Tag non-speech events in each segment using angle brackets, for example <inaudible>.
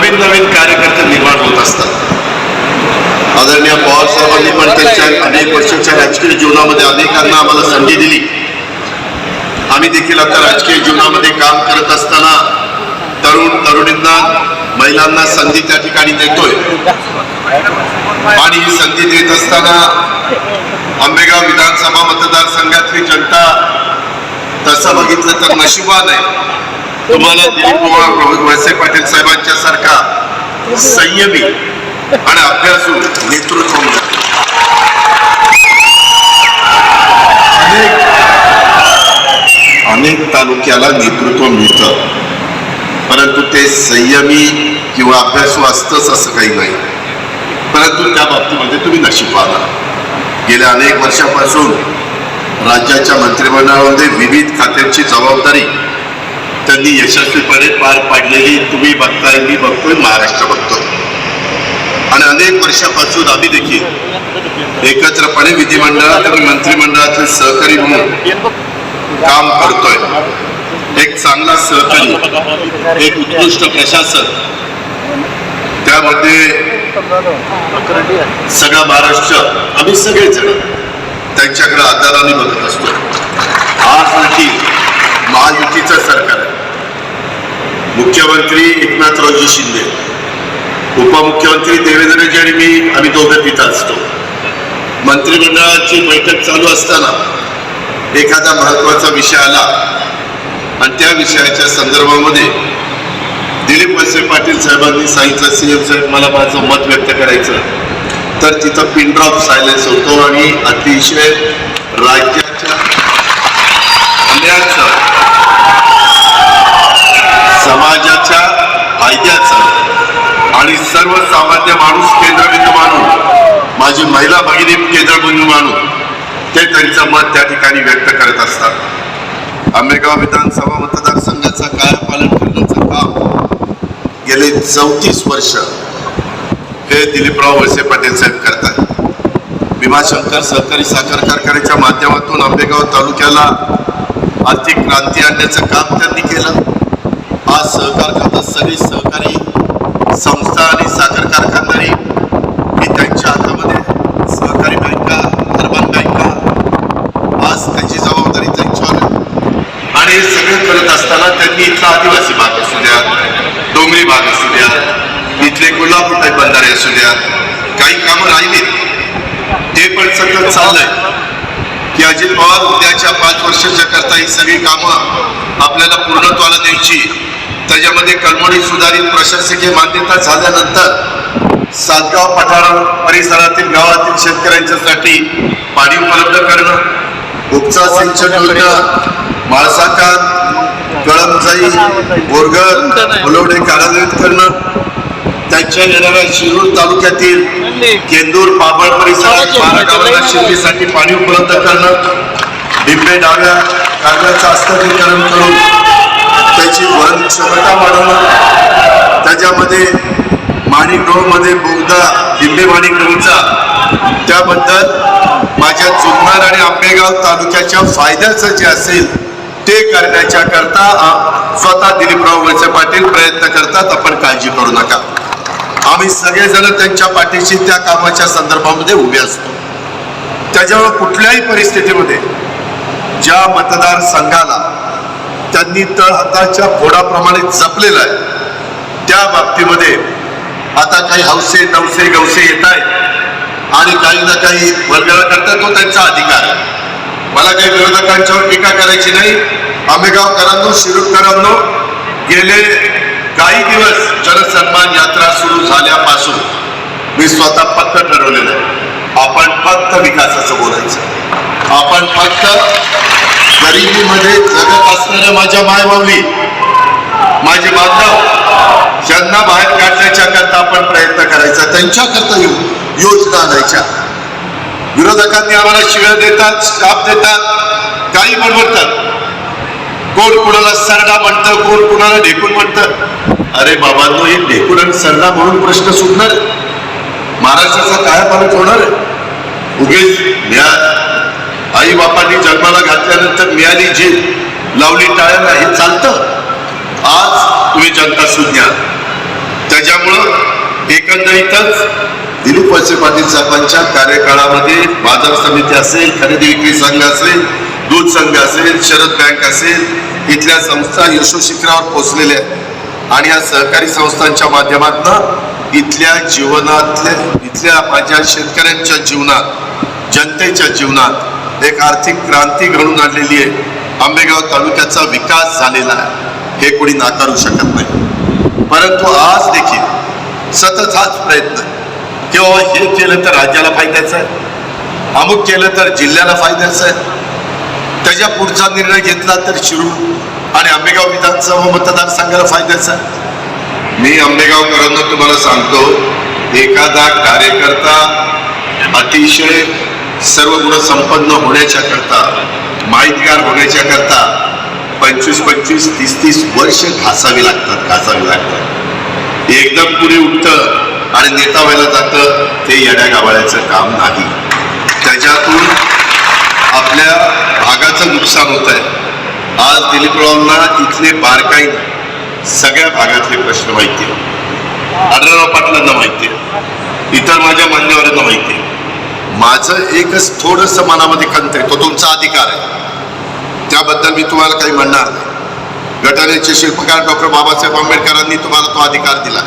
नवीन नवीन कार्यकर्ते निर्माण होत असतात. आदरणीय पवार साहेबांनी पण त्यांच्या अनेक वर्षाच्या राजकीय जीवनामध्ये अनेकांना आम्हाला संधी दिली. आम्ही देखील आता राजकीय जीवनामध्ये काम करत असताना तरुण तरुणींना महिलांना संधी त्या ठिकाणी देतोय. आणि ही संधी देत असताना आंबेगाव विधानसभा मतदारसंघातली जनता तसं बघितलं तर नशिबान आहे. तुम्हाला दिलीप कुमार वळसे पाटील साहेबांच्या सारखा संयमी आणि अभ्यासू नेतृत्व अनेक अनेक तालुक्याला नेतृत्व मिळतं. परंतु ते संयमी किंवा अभ्यासू असतंच असं काही नाही. परंतु त्या बाबतीमध्ये तुम्ही नशीब आला गेल्या अनेक वर्षापासून राज्याच्या मंत्रिमंडळामध्ये विविध खात्यांची जबाबदारी त्यांनी यशस्वीपणे पार पाडलेली तुम्ही बघताय मी बघतोय महाराष्ट्र बघतोय. आणि अनेक वर्षापासून आम्ही देखील एकत्रपणे विधिमंडळात आणि मंत्रिमंडळाचे सहकारी म्हणून काम करतोय. एक चांगला सहकारी एक उत्कृष्ट प्रशासन त्यामध्ये सगळा महाराष्ट्र आम्ही सगळेजण त्यांच्याकडे आदाराने बघत असतो. आज देखील महायुतीचं सरकार आहे. मुख्यमंत्री एकनाथरावजी शिंदे उपमुख्यमंत्री देवेंद्रजी आणि मी आम्ही दोघं तिथं असतो. मंत्रिमंडळाची बैठक चालू असताना एखादा महत्त्वाचा विषय आला आणि त्या विषयाच्या संदर्भामध्ये दिलीप वळसे पाटील साहेबांनी सांगितलं सीएम साहेब मला माझं मत व्यक्त करायचं तर तिथं पिनड्रॉप सायलेन्स होतो आणि अतिशय राज्याच्या समाजाच्या फायद्याचं आणि सर्वसामान्य माणूस केंद्रबिंदू मानून माझी महिला भगिनी केंद्रबिंदू मानून ते त्यांचं मत त्या ठिकाणी व्यक्त करत असतात. आंबेगाव विधानसभा मतदारसंघाचा पालन करण्याचं काम गेले चौतीस वर्ष हे दिलीपराव वळसे पाटील साहेब करतात. भीमाशंकर सहकारी साखर कारखान्याच्या माध्यमातून आंबेगाव तालुक्याला आर्थिक क्रांती आणण्याचं काम त्यांनी केलं. आज सहकार खात्यात सगळी सहकारी संस्था आणि साखर कारखानदारी ही त्यांच्या हातामध्ये सहकारी बँका अर्बन बँका आज त्यांची जबाबदारी त्यांच्यावर आणि हे सगळं करत असताना त्यांनी इथला आदिवासी भाग असू द्या डोंगरी भाग असू द्या इथले कोल्हापूर टाईप बंधारे असू द्या काही कामं राहिलीत ते पण सतत चाललंय. की अजित पवार उद्याच्या पाच वर्षाच्या करता ही सगळी कामं आपल्याला पूर्णत्वाला द्यायची. त्याच्यामध्ये कलमडी सुधारित प्रशासकीय मान्यता झाल्यानंतर सातगाव पठार परिसरातील गावातील शेतकऱ्यांच्यासाठी पाणी उपलब्ध करणं उपचा सिंचन योजना माळसाकार कळमजाई बोरगर फुलवडे कार्यान्वित करणं त्यांच्या येणाऱ्या शिरूर तालुक्यातील केंदूर पाबळ परिसरात बारा गावांना शेतीसाठी पाणी उपलब्ध करणं डिंबे डाव्या कागदाचं हस्तांतरीकरण करून त्याची वहन क्षमता वाढवणं त्याच्यामध्ये माणिकमध्ये बोगदा दिल्ली माणिक त्याबद्दल माझ्या जुन्नर आणि आंबेगाव तालुक्याच्या फायद्याचं जे असेल ते करण्याच्या करता स्वतः दिलीपराव वळसे पाटील प्रयत्न करतात आपण काळजी करू नका. आम्ही सगळेजण त्यांच्या पाठीशी त्या कामाच्या संदर्भामध्ये उभे असतो. त्याच्यामुळे कुठल्याही परिस्थितीमध्ये ज्या मतदारसंघाला त्यांनी तळहाताच्या फोडाप्रमाणे जपलेलं आहे. त्या बाबतीमध्ये आता काही हौसे नवसे गवसे येत आहेत. आणि काही ना काही वर्गळा करतात तो त्यांचा अधिकार. आहे मला काही विरोधकांच्यावर टीका करायची नाही. आंबेगावकरांनो शिरूरकरांनो गेले काही दिवस जनसन्मान यात्रा सुरू झाल्यापासून मी स्वतः पक्क ठरवलेलं आहे. आपण फक्त विकासाचं बोलायचं. आपण फक्त गरिबीमध्ये जगत असणाऱ्या माझ्या मायबावली माझे बांधव ज्यांना बाहेर काढण्याच्या करता आपण प्रयत्न करायचा त्यांच्या करता योजना आणायच्या. विरोधकांनी आम्हाला शिव्या देतात शाप देतात काही बनवतात कोण कुणाला सरडा म्हणतं कोण कुणाला ढेकून म्हणतं? अरे बाबांनो हे ढेकून आणि सरडा म्हणून प्रश्न सुटणार. आहे? महाराष्ट्राचा काय पालट होणार आहे. उगेच आई बापांनी जन्माला घातल्यानंतर मिळाली जी लावली टाळ्यांना हे चालतं. आज तुम्ही जनता सुज्ञा त्याच्यामुळं एकंदरीतच दिलीप वळसे पाटील साहेबांच्या कार्यकाळामध्ये बाजार समिती असेल खरेदी विक्री संघ असेल दूध संघ असेल शरद बँक असेल इथल्या संस्था यशोशिखरावर पोहोचलेल्या आहेत. आणि या सहकारी संस्थांच्या माध्यमातून इथल्या जीवनातल्या इथल्या माझ्या शेतकऱ्यांच्या जीवनात जनतेच्या जीवनात एक आर्थिक क्रांती घडून आणलेली आहे. आंबेगाव तालुक्याचा विकास झालेला आहे. हे कोणी नाकारू शकत नाही. परंतु आज देखील सतत हाच प्रयत्न किंवा हे केलं तर राज्याला फायद्याचं आहे? अमुक केलं तर जिल्ह्याला फायद्याचं आहे? त्याच्या पुढचा निर्णय घेतला तर शिरूर आणि आंबेगाव विधानसभा मतदारसंघाला फायद्याचा आहे? मी आंबेगावकरांना तुम्हाला सांगतो एखादा कार्यकर्ता अतिशय सर्व गुण संपन्न होण्याच्या करता माहितगार होण्याच्या करता पंचवीस पंचवीस तीस तीस वर्ष घासावी लागतात घासावी लागतात. एकदम पुढे उठतं आणि नेता व्हायला जातं ते येड्या गावाळ्याचं काम नाही. त्याच्यातून आपल्या भागाचं नुकसान होत आहे आज दिलीप रावांना इथले बारकाईनं सगळ्या भागातले प्रश्न माहिती आहे. आढळराव पाटलांना माहिती आहे. इतर माझ्या मान्यवरांना माहिती आहे. माझं एकच थोडस मनामध्ये खंत आहे. तो तुमचा अधिकार आहे. त्याबद्दल मी तुम्हाला काही म्हणणार नाही. घटनेचे शिल्पकार डॉक्टर बाबासाहेब आंबेडकरांनी तुम्हाला तो अधिकार दिला.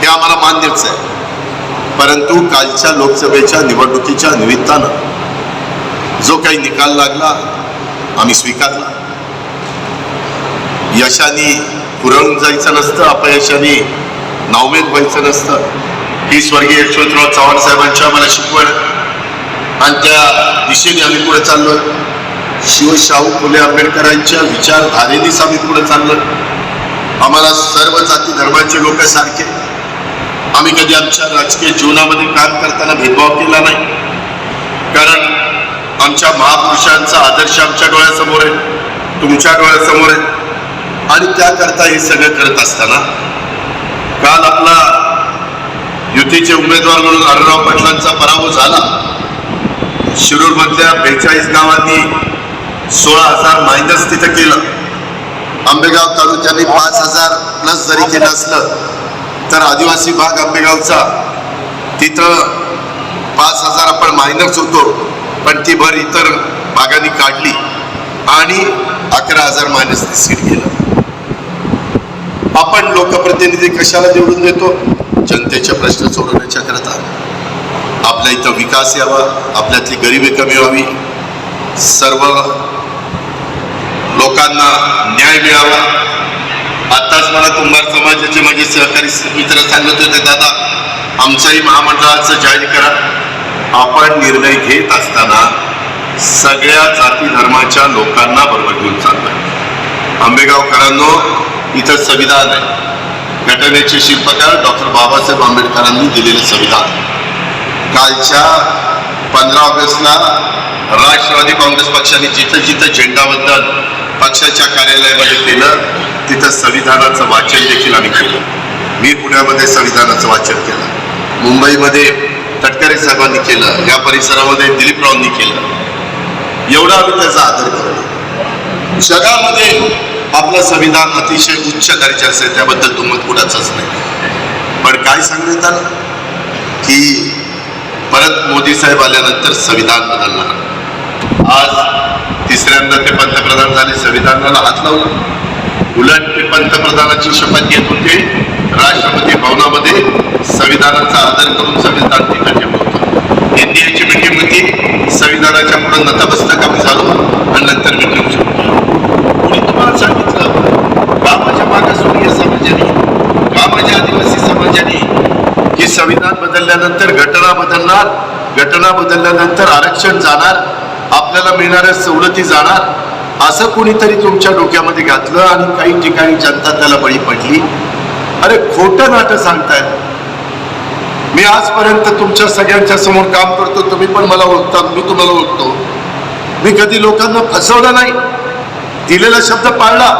हे आम्हाला मान्यच आहे. परंतु कालच्या लोकसभेच्या निवडणुकीच्या निमित्तानं जो काही निकाल लागला आम्ही स्वीकारला. यशाने पुरवून जायचं नसतं अपयशाने नावमेद व्हायचं नसतं. ही स्वर्गीय यशवंतराव चव्हाण साहेबांच्या आम्हाला शिकवण आणि त्या दिशेने आम्ही पुढे चाललो शिवशाहू फुले आंबेडकरांच्या विचारधारेनेच आम्ही पुढे चाललो आम्हाला सर्व जाती धर्माचे लोक सारखे. आम्ही कधी आमच्या राजकीय जीवनामध्ये काम करताना भेदभाव केला नाही. कारण आमच्या महापुरुषांचा आदर्श आमच्या डोळ्यासमोर आहे. तुमच्या डोळ्यासमोर आहे. आणि त्याकरता हे सगळं करत असताना काल आपला युतीचे उमेदवार म्हणून आढळराव पाटलांचा पराभव झाला. शिरूरमधल्या बेचाळीस गावांनी सोळा हजार मायनस तिथं केलं. आंबेगाव तालुक्याने पाच हजार प्लस जरी केलं असलं तर आदिवासी भाग आंबेगावचा तिथं पाच हजार आपण मायनस होतो पण ती भर इतर भागांनी काढली आणि अकरा हजार मायनस सीट केलं आपण लोकप्रतिनिधी कशाला निवडून देतो? जनतेचे प्रश्न सोडवण्याच्या करता. आपल्या इथं विकास यावा आपल्यातली गरिबी कमी व्हावी. सर्व लोकांना न्याय मिळावा. आताच मला कुंभार समाजाचे माझे सहकारी मित्र सांगत होते दादा आमच्याही महामंडळाचं जाहीर करा. आपण निर्णय घेत असताना सगळ्या जाती धर्माच्या लोकांना बरोबर घेऊन चाललोय. आंबेगावकरांनो इथं संविधान आहे. घटनेचे शिल्पकार डॉक्टर बाबासाहेब आंबेडकरांनी दिलेलं संविधान. कालच्या पंधरा ऑगस्टला राष्ट्रवादी काँग्रेस पक्षाने जिथं जिथं झेंडाबद्दल पक्षाच्या कार्यालयामध्ये केलं तिथं संविधानाचं वाचन देखील आम्ही केलं. मी पुण्यामध्ये संविधानाचं वाचन केलं. मुंबईमध्ये तटकरे साहेबांनी केलं. या परिसरामध्ये दिलीपरावांनी केलं. एवढा आम्ही त्याचा आदर करतो. जगामध्ये आपलं संविधान अतिशय उच्च दर्जाचं आहे त्याबद्दल दुमत कुणाचंच नाही. पण काय सांगण्यात आलं? की परत मोदी साहेब आल्यानंतर संविधान बदलणार. आज तिसऱ्यांदा ते पंतप्रधान झाले संविधानाला हात लावला. उलट ते पंतप्रधानाची शपथ घेत होते. राष्ट्रपती भवनामध्ये संविधानाचा आदर करून संविधान तिथं ठेवलं होतं. एनडीएची मिटिंग होती. संविधानाच्या पुढे नतमस्तक आम्ही झालो आणि नंतर मिटिंग सुरू केली कोणी तुम्हाला सांगितलं का माझ्या मागासवर्गीय समाजाने का माझ्या आदिवासी समाजाने हे संविधान बदलल्यानंतर घटना बदलणार घटना बदलल्यानंतर आरक्षण जाणार आपल्याला मिळणाऱ्या सवलती जाणार असं कोणीतरी तुमच्या डोक्यामध्ये घातलं आणि काही ठिकाणी जनता त्याला बळी पडली? अरे खोटं नाटक सांगताय मी आजपर्यंत तुमच्या सगळ्यांच्या समोर काम करतो तुम्ही पण मला ओळखता मी तुम्हाला ओळखतो. मी कधी लोकांना फसवलं नाही. दिलेला शब्द पाळला.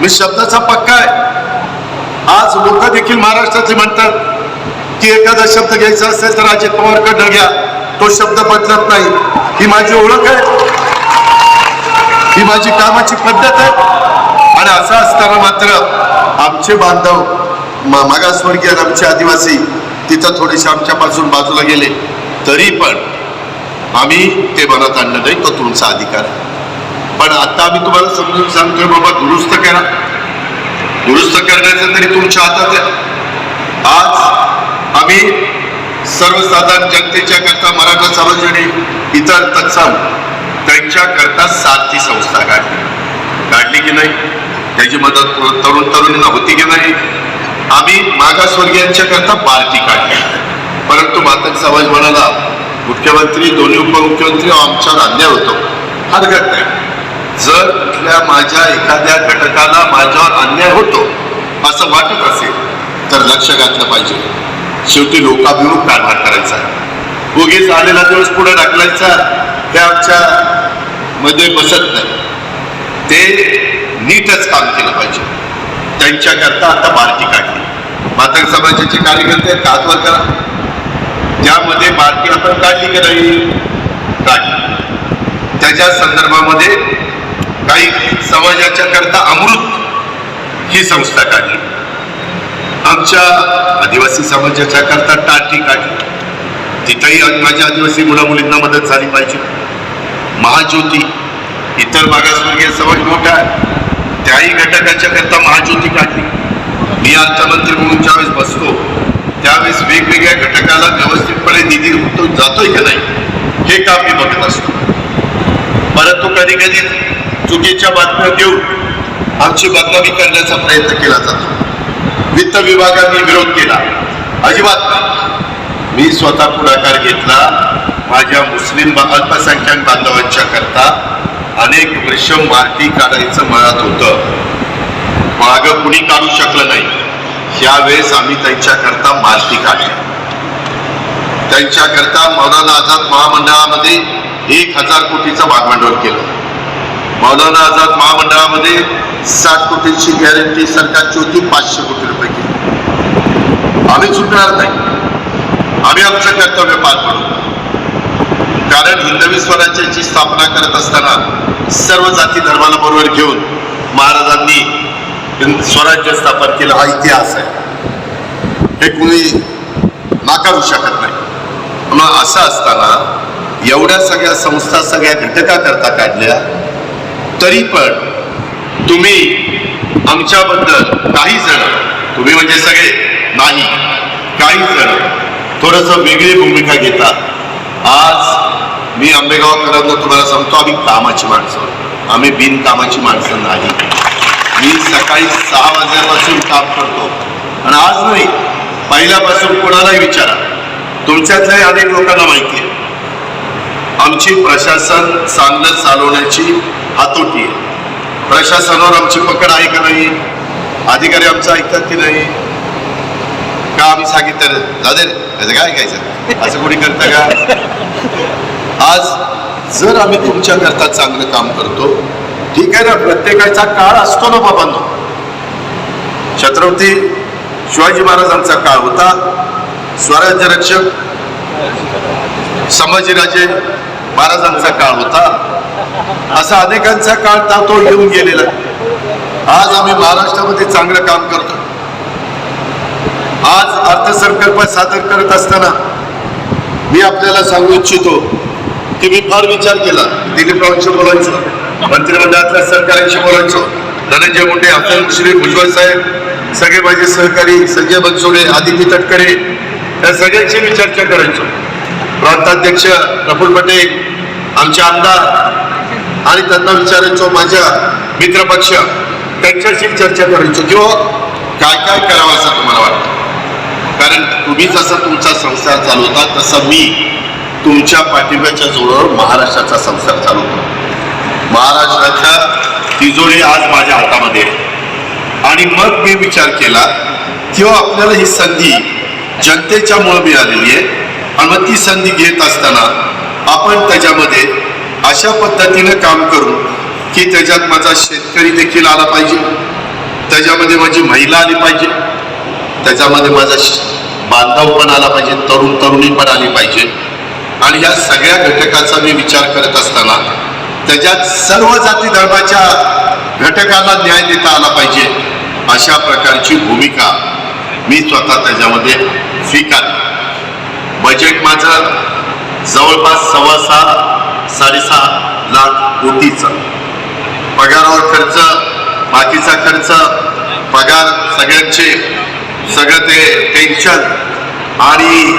मी शब्दाचा पक्का आहे. आज लोक देखील महाराष्ट्रातले म्हणतात की एखादा शब्द घ्यायचा असेल तर अजित पवारकडनं घ्या. तो शब्द बदलत नाही. ही माझी ओळख आहे. ही माझी कामाची पद्धत आहे. आणि असं असताना मात्र आमचे बांधव म- मागासवर्गीय आणि आमचे आदिवासी तिथं थोडेसे आमच्यापासून बाजूला गेले. तरी पण आम्ही ते मनात आणलं नाही. तो तुमचा अधिकार आहे. पण आता आम्ही तुम्हाला समजून सांगतोय बाबा दुरुस्त करा. दुरुस्त करण्याचं तरी तुमच्या हातात आहे. आज आम्ही सर्वसाधारण जनतेच्या करता मराठा समाज आणि इतर तत्सम त्यांच्याकरता साथी संस्था काढली. काढली की नाही? त्याची मदत तरुण तरुणींना होती की नाही? आम्ही मागासवर्गीयांच्या करता पार्टी काढली. परंतु मातक समाज म्हणाला मुख्यमंत्री दोन्ही उपमुख्यमंत्री आमच्यावर अन्याय होतो. हरकत नाही. जर कुठल्या माझ्या एखाद्या घटकाला माझ्यावर अन्याय होतो असं वाटत असेल तर लक्ष घातलं पाहिजे. शेवटी लोकाभिमुख कारभार करायचा. उगीच आलेला दिवस पुढे ढकलायचा हे आमच्या मध्ये बसत नाही. ते नीटच काम केलं पाहिजे. त्यांच्याकरता आता बारकी काढली. मातंग समाजाचे कार्यकर्ते आहेत, हातवर करा. त्यामध्ये बारकी आपण काढली की नाही काढली. त्याच्या संदर्भामध्ये काही समाजाच्या करता अमृत ही संस्था काढली. आमच्या आदिवासी समाजाच्या करता टाटी काढली. तिथंही माझ्या आदिवासी मुलामुलींना मदत झाली पाहिजे. महाज्योती इतर मागासवर्गीय समाज मोठा आहे. त्याही घटकाच्या करता महाज्योती काढली. मी अर्थमंत्री म्हणून ज्यावेळेस बसतो त्यावेळेस वेगवेगळ्या घटकाला व्यवस्थितपणे निधी जातोय का नाही हे काम मी बघत असतो. परंतु कधी कधी चुकीच्या बातम्या देऊन आमची बदनामी करण्याचा प्रयत्न केला जातो. वित्त विभागाने विरोध केला. अजिबात मी स्वतः पुढाकार घेतला. माझ्या मुस्लिम अल्पसंख्याक बांधवांच्या करता अनेक वर्ष मार्टी काढायचं मनात होतं. माग कुणी काढू शकलं नाही. ह्यावेळेस आम्ही त्यांच्याकरता मार्टी काढली. त्यांच्याकरता मौलाना आझाद महामंडळामध्ये एक हजार कोटीचं भागभांडवल केलं. मौलाना आझाद महामंडळामध्ये साठ कोटींची गॅरंटी सरकारची होती पाचशे कोटी रुपये केली. आम्ही चुकणार नाही. आम्ही आमचं कर्तव्य पार पडू. कारण हिंदवी स्वराज्याची स्थापना करत असताना सर्व जाती धर्माला बरोबर घेऊन महाराजांनी स्वराज्य स्थापन केलं हा इतिहास आहे. हे कुणी नाकारू शकत नाही. मग असं असताना एवढ्या सगळ्या संस्था सगळ्या घटकाकरता काढल्या तरी पण तुम्ही आमच्याबद्दल काही जण तुम्ही म्हणजे सगळे नाही काही जण थोडस वेगळी भूमिका घेतात. आज मी आंबेगावकरांना तुम्हाला सांगतो आम्ही कामाची माणसं. आम्ही बिनकामाची माणसं नाही. मी सकाळी सहा वाजल्यापासून काम करतो. आणि आज नाही पहिल्यापासून कोणालाही विचारा. तुमच्यातल्याही अनेक लोकांना माहिती आहे. आमची प्रशासन चांगलं चालवण्याची हातोटी आहे. प्रशासनावर आमची पकड आहे का नाही? अधिकारी आमचं ऐकतात की नाही? का आम्ही सांगितलं जाऊ त्याचं काय ऐकायचं? असं कोणी करता का? आज जर आम्ही तुमच्याकरता चांगलं काम करतो ठीक आहे ना प्रत्येकाचा काळ असतो ना बाबांनो. छत्रपती शिवाजी महाराजांचा काळ होता. स्वराज्य रक्षक संभाजीराजे महाराजांचा काळ होता. असा अनेकांचा काळ तातो येऊन गेलेला आज आम्ही महाराष्ट्रामध्ये चांगलं काम करतो आज अर्थसंकल्प सादर करत असताना मी आपल्याला सांगू इच्छितो की मी फार विचार केला. दिलीपरावांशी बोलायचो मंत्रिमंडळातल्या सरकारांशी बोलायचो धनंजय मुंडे हसन श्री भुजबळ साहेब सगळे माझे सहकारी संजय बनसोडे आदिती तटकरे या सगळ्यांशी मी चर्चा करायचो. प्रांताध्यक्ष प्रफुल्ल पटेल आमचे आमदार आणि त्यांना विचारायचो माझ्या मित्रपक्ष त्यांच्याशी चर्चा करायचो. किंवा काय काय करावं असं तुम्हाला वाटतं? कारण तुम्ही जसा तुमचा संसार चालवता तसं मी तुमच्या पाठिंब्याच्या जोरावर महाराष्ट्राचा संसार चालवतो. महाराष्ट्राच्या तिजोरी आज माझ्या हातामध्ये आहे. आणि मग मी विचार केला किंवा आपल्याला ही संधी जनतेच्या मुळे मिळालेली आहे. आणि मग ती संधी घेत असताना आपण त्याच्यामध्ये अशा पद्धतीनं काम करू की त्याच्यात माझा शेतकरी देखील आला पाहिजे. त्याच्यामध्ये माझी महिला आली पाहिजे. त्याच्यामध्ये माझा श- बांधव पण आला पाहिजे तरुण तरुणी पण आली पाहिजे. आणि या सगळ्या घटकाचा मी विचार करत असताना त्याच्यात सर्व जाती धर्माच्या घटकाला न्याय देता आला पाहिजे. अशा प्रकारची भूमिका मी स्वतः त्याच्यामध्ये स्वीकार बजेट माझं जवळपास सव्वा सात साडेसहा लाख कोटीचा. पगारावर खर्च बाकीचा खर्च पगार सगळ्यांचे सगळं ते टेन्शन आणि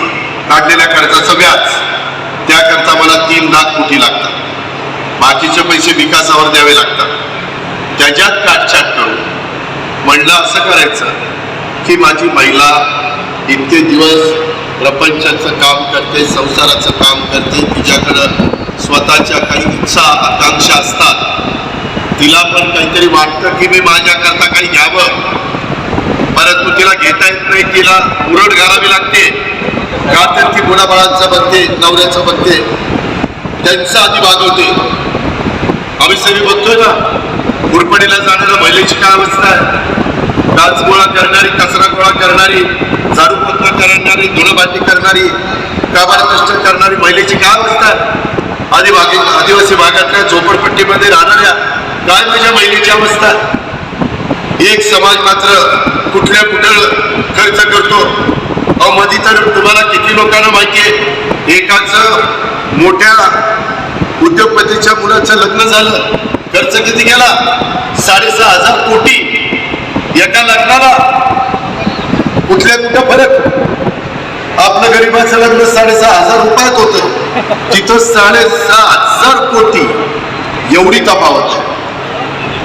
काढलेल्या खर्चाचं व्याज त्याकरता मला तीन लाख कोटी लागतात. बाकीचे पैसे विकासावर द्यावे लागतात. त्याच्यात काटछाट करून म्हणलं असं करायचं की माझी महिला इतके दिवस प्रपंचाचं काम करते संसाराचं काम करते तिच्याकडं स्वतःच्या काही इच्छा आकांक्षा असतात. तिला पण काहीतरी वाटतं की मी माझ्याकरता काही घ्यावं. परंतु तिला घेता येत नाही तिला उरड घालावी लागते. का तर ती मुलाबाळांचं बनते नवऱ्याचं बनते. त्यांचं आधी वागवते. आम्ही सगळी बघतोय ना कुरपडीला जाणाऱ्या महिलेची काय अवस्था आहे? डान्स गोळा करणारी कचरा गोळा करणारी झाडू पोतना करणारी धुणभांडी करणारी काबाड कष्ट करणारी महिलेची काय अवस्था आदि भागी आदिवासी भागातल्या झोपडपट्टीमध्ये राहणाऱ्या काय माझ्या महिलेची अवस्था. एक समाज मात्र कुठल्या कुठं खर्च करतो? अहो मधी तर तुम्हाला किती लोकांना माहिती आहे? एकाच मोठ्या उद्योगपतीच्या मुलाचं लग्न झालं. खर्च किती गेला साडेसहा हजार कोटी. एका लग्नाला कुठल्या कुठं फरक? आपलं गरीबाचं लग्न साडेसहा हजार रुपयात होतं. तिथं साडेसात हजार कोटी एवढी तफावत आहे.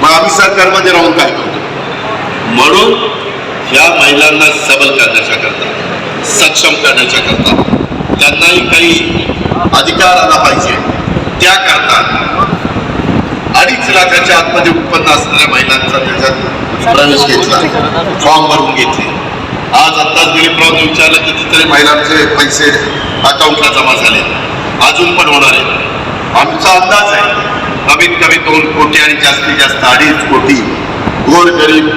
मग आम्ही सरकारमध्ये राहून काय करतो? म्हणून या महिलांना सबल करण्याच्या करता सक्षम करण्याच्या करता त्यांनाही काही अधिकार आला पाहिजे. त्याकरता अडीच लाखाच्या आतमध्ये उत्पन्न असणाऱ्या महिलांचा त्याच्यात प्रवेश घेतला फॉर्म भरून घेतले. आज आत्ताच दिलीपराव विचारलं कितीतरी महिलांचे पैसे अकाउंटला जमा झाले. अजून पण होणार आहे. आमचा अंदाज आहे. कमीत कमी दोन कोटी आणि जास्तीत जास्त अडीच कोटी गोर गरीब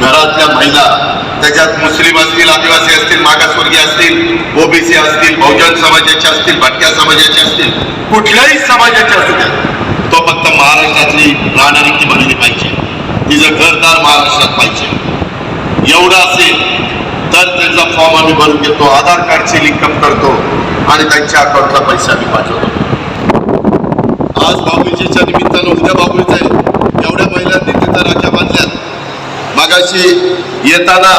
घरातल्या महिला त्याच्यात मुस्लिम असतील आदिवासी असतील मागासवर्गीय असतील ओबीसी असतील बहुजन समाजाचे असतील भटक्या समाजाचे असतील कुठल्याही समाजाचे असू द्या. तो फक्त महाराष्ट्रातली राहणारी ती बनली पाहिजे. तिचं घरदार महाराष्ट्रात पाहिजे. एवढं असेल तर त्याचा फॉर्म आम्ही भरून घेतो. आधार कार्डची लिंकअप करतो. आणि त्यांच्या अकाउंटला पैसे आम्ही पाठवतो. आज भाऊबीजेच्या निमित्तानं उद्या भाऊबीज आहे एवढ्या महिलांनी तिथं राख्या बांधल्यात. मागाशी येताना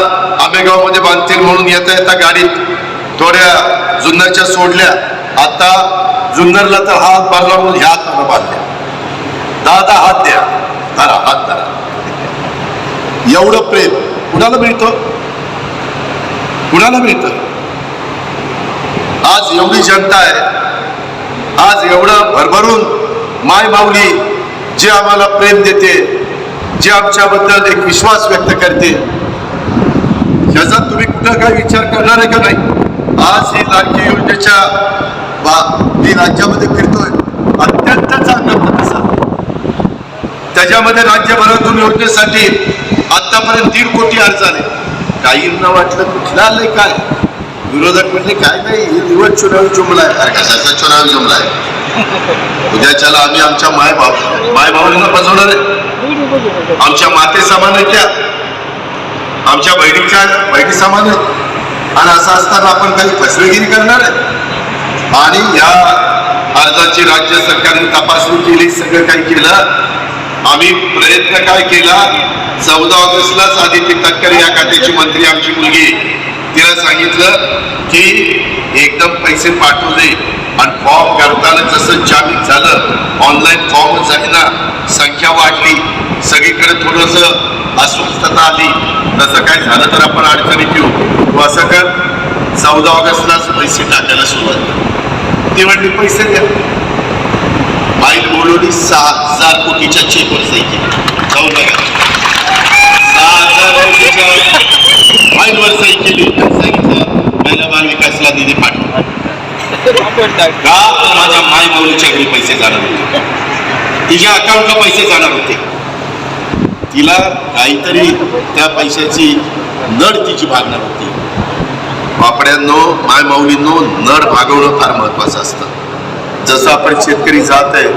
आंबेगावमध्ये बांधतील म्हणून येता येता गाडीत थोड्या जुन्नरच्या सोडल्या. आता जुन्नरला तर हात बांधला म्हणून ह्या हातानं बांधल्या. दादा हात द्या धरा हात धरा. एवढं प्रेम कुणाला मिळतं? कुणाला मिळतं? आज एवढी जनता आहे. आज एवढं भरभरून माय माऊली जे आम्हाला प्रेम देते जे आमच्याबद्दल एक विश्वास व्यक्त करते ह्याचा तुम्ही कुठं काय विचार करणार आहे का नाही? आज ही लाडकी योजनेच्या बा- मी राज्यामध्ये फिरतोय. अत्यंत चांगला प्रतिसाद त्याच्यामध्ये राज्यभरातून योजनेसाठी आतापर्यंत दीड कोटी अर्ज आले. काहींना वाटलं कुठलं आलंय काय? विरोधक म्हणले काय नाही हे दिवस चुनावी जुमला आहे. अरे कशाचा चुनावी जुमला आहे. <laughs> उद्याच्याला आम्ही आमच्या माय भाव माय भावांना बसवणार आहे. आमच्या माते समान आहेत त्या. आमच्या बहिणीच्या बहिणी समान आहेत. आणि असं असताना आपण काही फसवेगिरी करणार आहे? आणि या अर्जाची राज्य सरकारने तपासणी केली सगळं काही केलं. आम्ही प्रयत्न काय केला? चौदा ऑगस्टलाच आदित्य तटकरे या खात्याची मंत्री आमची मुलगी तिला सांगितलं की एकदम पैसे पाठवले आणि फॉर्म करताना जसं जामीन झालं ऑनलाईन फॉर्म ना संख्या वाढली. सगळीकडे थोडंसं अस्वस्थता आली. तसं काय झालं तर आपण अडचणीत येऊ. तू असं कर चौदा ऑगस्टलाच पैसे टाकायला सुरुवात ती म्हणली पैसे द्या. आई बोलवली सहा हजार कोटीच्या चेकवर जायची. चौदा सहा हजार कोटीच्या फाईलवर सही केली. आणि सांगितलं महिला बाल विकासला निधी पाठवा का तर माझ्या माय माऊलीच्या घरी पैसे जाणार होते? तिच्या अकाउंटला पैसे जाणार होते? तिला काहीतरी त्या पैशाची नड तिची भागणार होती. बापड्यांनो माय माऊलींनो नड भागवणं फार महत्वाचं असतं. जसं आपण शेतकरी जात आहे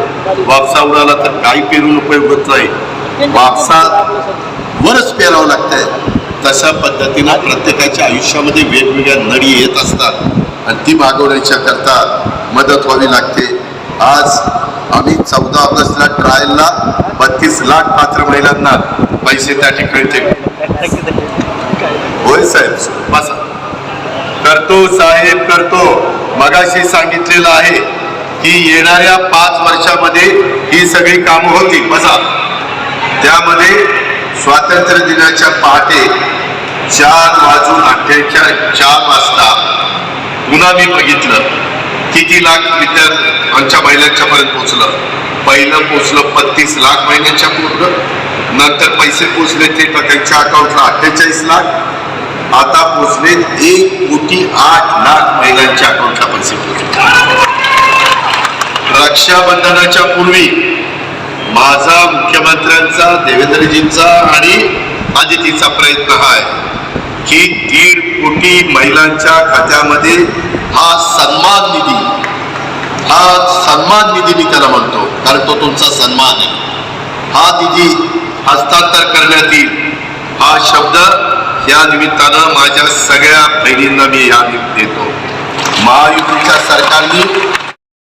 वापसा उडाला तर काही पेरून उपयोग होत नाही. वापसा वरच पेरावं लागतंय. तशा पद्धतीनं प्रत्येकाच्या आयुष्यामध्ये वेगवेगळ्या नडी येत असतात आणि ती मागवण्याच्या करता मदत व्हावी लागते. आज आम्ही चौदा ऑगस्टला ट्रायलला बत्तीस लाख पात्र महिलांना पैसे त्या ठिकाणी ते होय साहेब. बसा. करतो साहेब करतो. मगाशी सांगितलेलं आहे की येणाऱ्या पाच वर्षामध्ये ही सगळी कामं होती बसा. त्यामध्ये स्वातंत्र्य दिनाच्या पहाटे चार वाजून अठ्ठ्याच्या चार वाजता पुन्हा मी बघितलं. किती लाख विद्यार्थी आमच्या महिलांच्या पर्यंत पोहोचलं. पहिलं पोचलं पस्तीस लाख महिन्यांच्या पूर्ण नंतर पैसे पोचले ते त्यांच्या अकाउंटला अठ्ठेचाळीस लाख. आता पोचले एक कोटी आठ लाख महिलांच्या अकाउंटला पैसे पोचले रक्षाबंधनाच्या पूर्वी माझा मुख्यमंत्र्यांचा देवेंद्रजींचा आणि आदितीचा प्रयत्न हा आहे की दीड कोटी महिलांच्या खात्यामध्ये हा सन्मान निधी हा सन्मान निधी मी त्याला म्हणतो कारण तो तुमचा सन्मान आहे. हा निधी हस्तांतर करण्यात येईल. हा शब्द या निमित्तानं माझ्या सगळ्या बहिणींना मी या देतो. महायुतीच्या सरकारने